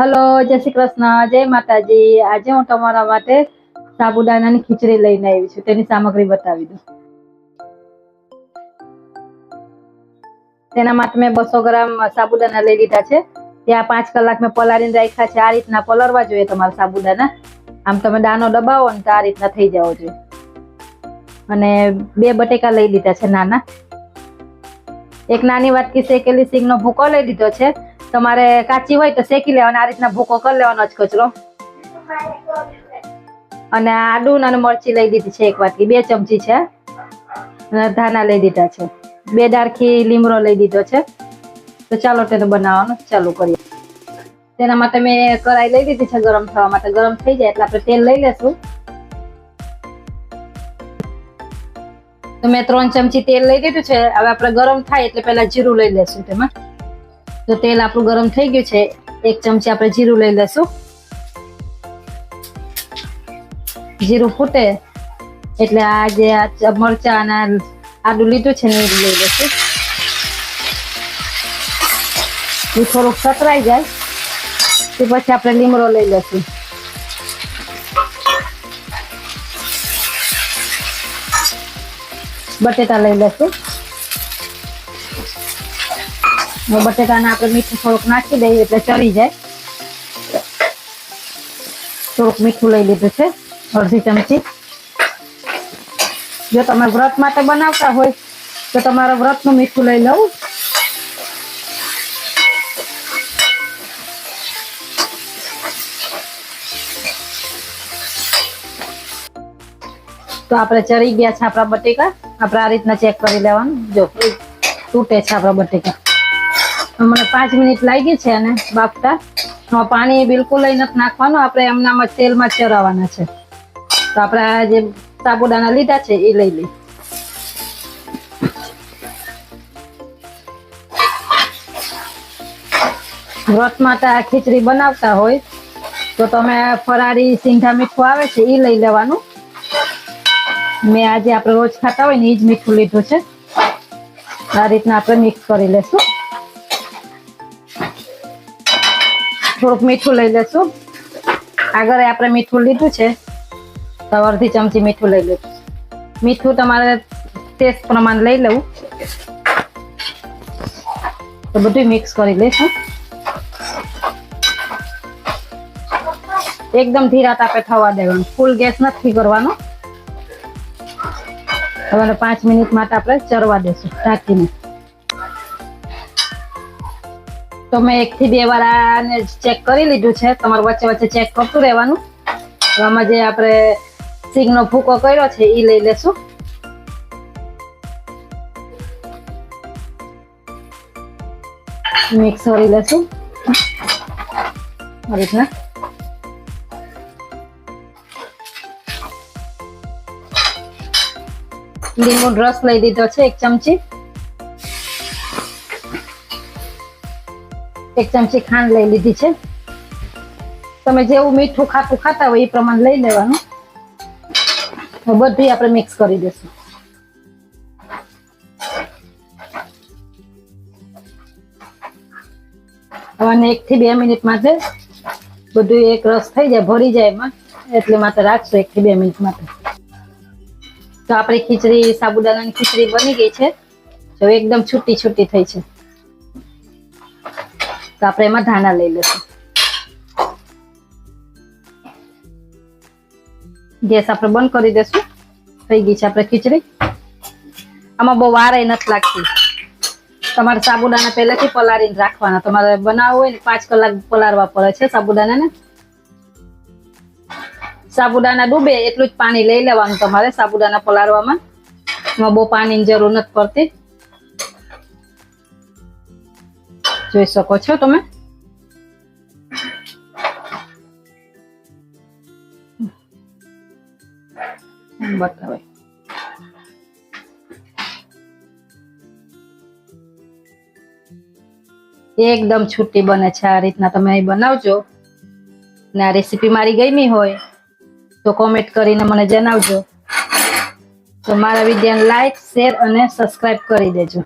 Hello, જય શ્રી કૃષ્ણ, જય માતાજી. આજે હું તમારા માટે સાબુદાણાની ખીચડી લઈને આવી છું. તેની સામગ્રી બતાવી દઉં. તેના માટે મેં બસો ગ્રામ સાબુદાણા લઈ લીધા છે. ત્યાં પાંચ કલાક મેં પલાળીને રાખ્યા છે. આ રીતના પલળવા જોઈએ તમારા સાબુદાણા. આમ તમે દાનો દબાવો ને તો આ રીતના થઈ જવો જોઈએ. અને બે બટેકા લઈ લીધા છે નાના. એક નાની વાટકી શેકેલી સિંગનો ભૂકો લઈ લીધો છે. તમારે કાચી હોય તો શેકી લેવાનો, આ રીતના ભૂકો કરી લેવાનો જ કચરો. અને આદુ અને મરચી લઈ દીધી છે એક વાટકી, બે ચમચી છે. ધાના લઈ દીધા છે. બે ડાળખી લીમડો લઈ દીધો છે. તો ચાલો તેને બનાવવાનું ચાલુ કરીએ. તેના માટે મેં કરાઈ લઈ દીધી છે ગરમ થવા માટે. ગરમ થઈ જાય એટલે આપણે તેલ લઈ લેશું. તો મેં ત્રણ ચમચી તેલ લઈ દીધું છે. હવે આપણે ગરમ થાય એટલે પહેલા જીરું લઈ લેશું તેમાં. તો તેલ આપણું ગરમ થઈ ગયું છે. એક ચમચી આપણે જીરું લઈ લેશું જીરું ફૂટે એટલે આ જે આ મરચા અને આદુ લીધું છે ને લઈ લેશું એ થોડુંક સતરાઈ જાય. તે પછી આપણે લીમડો લઈ લેશું બટેટા લઈ લેશું બટેટાને આપણે મીઠું થોડુંક નાખી દઈએ એટલે ચડી જાય. થોડુંક મીઠું લઈ લીધું છે, અડધી ચમચી. જો તમે વ્રત માટે બનાવતા હોય, તો તમારા વ્રતનું મીઠું લઈ લઉં. તો આપણે ચડી ગયા છે આપણા બટેકા. આપણે આ રીતના ચેક કરી લેવાનું. જો, તૂટે છે આપણા બટેકા. મને પાંચ મિનિટ લાગી છે અને બાફતા. પાણી બિલકુલ લઈ નથી નાખવાનું, આપણે એમનામાં તેલમાં ચરાવવાના છે. તો આપણે આ જે સાબુદાના લીધા છે, એ લઈ લઈ વ્રત માટે આ ખીચડી બનાવતા હોય, તો તમે ફરાળી સિંધા મીઠું આવે છે, એ લઈ લેવાનું. મેં આજે આપણે રોજ ખાતા હોય ને, એ જ મીઠું લીધું છે. આ રીતના આપણે મિક્સ કરી લેશું. થોડુંક મીઠું લઈ લેશું. આગળ આપણે મીઠું લીધું છે. તો અડધી ચમચી મીઠું લઈ લેશું. મીઠું તમારે ટેસ્ટ પ્રમાણે લઈ લેવું. તો બધું મિક્સ કરી લઈશું. એકદમ ધીરા તાપે થવા દેવાનું. ફૂલ ગેસ નથી કરવાનો. હવે પાંચ મિનિટ માટે આપણે ચરવા દેશું. ઢાંકીને. તો મેં એક થી બે વાર આને ચેક કરી લીધું છે. તમારે વચ્ચે વચ્ચે ચેક કરતું રહેવાનું. આમાં જે આપણે સિંગનો ભૂકો કર્યો છે એ લઈ લેશું. મિક્સ કરી લેશું. આ રીતના. લીંબુ રસ લઈ દીધો છે, એક ચમચી. એક ચમચી ખાંડ લઈ લીધી છે. તમે જેવું મીઠું ખાતું ખાતા હોય એ પ્રમાણે લઈ લેવાનું. બધું આપણે મિક્સ કરી દઈશું. અને એક થી બે મિનિટ માટે બધું એક રસ થઈ જાય, ભરી જાય એમાં. એટલે માટે રાખશું એક થી બે મિનિટ માટે. તો આપણી ખીચડી, સાબુદાણાની ખીચડી બની ગઈ છે. તો એકદમ છૂટી છૂટી થઈ છે. તો આપણે એમાં ધાણા લઈ લઈશું. ગેસ આપણે બંધ કરી દેશું થઈ ગઈ છે આપણે ખીચડી. આમાં બહુ વાર નથી લાગતી. તમારે સાબુદાણા પહેલાથી પલાળીને રાખવાના. તમારે બનાવવું હોય ને પાંચ કલાક પલાળવા પડે છે સાબુદાણાને. સાબુદાણા ડૂબે એટલું જ પાણી લઈ લેવાનું તમારે સાબુદાણા પલાળવામાં. એમાં બહુ પાણીની જરૂર નથી પડતી. જોઈ શકો છો તમે. બતાવે. એકદમ છૂટી બને છે આ રીતના તમે બનાવજો. ને આ રેસીપી મારી ગમી હોય તો કોમેન્ટ કરીને મને જણાવજો. તો મારા વિડીયોને લાઈક શેર અને સબસ્ક્રાઈબ કરી દેજો.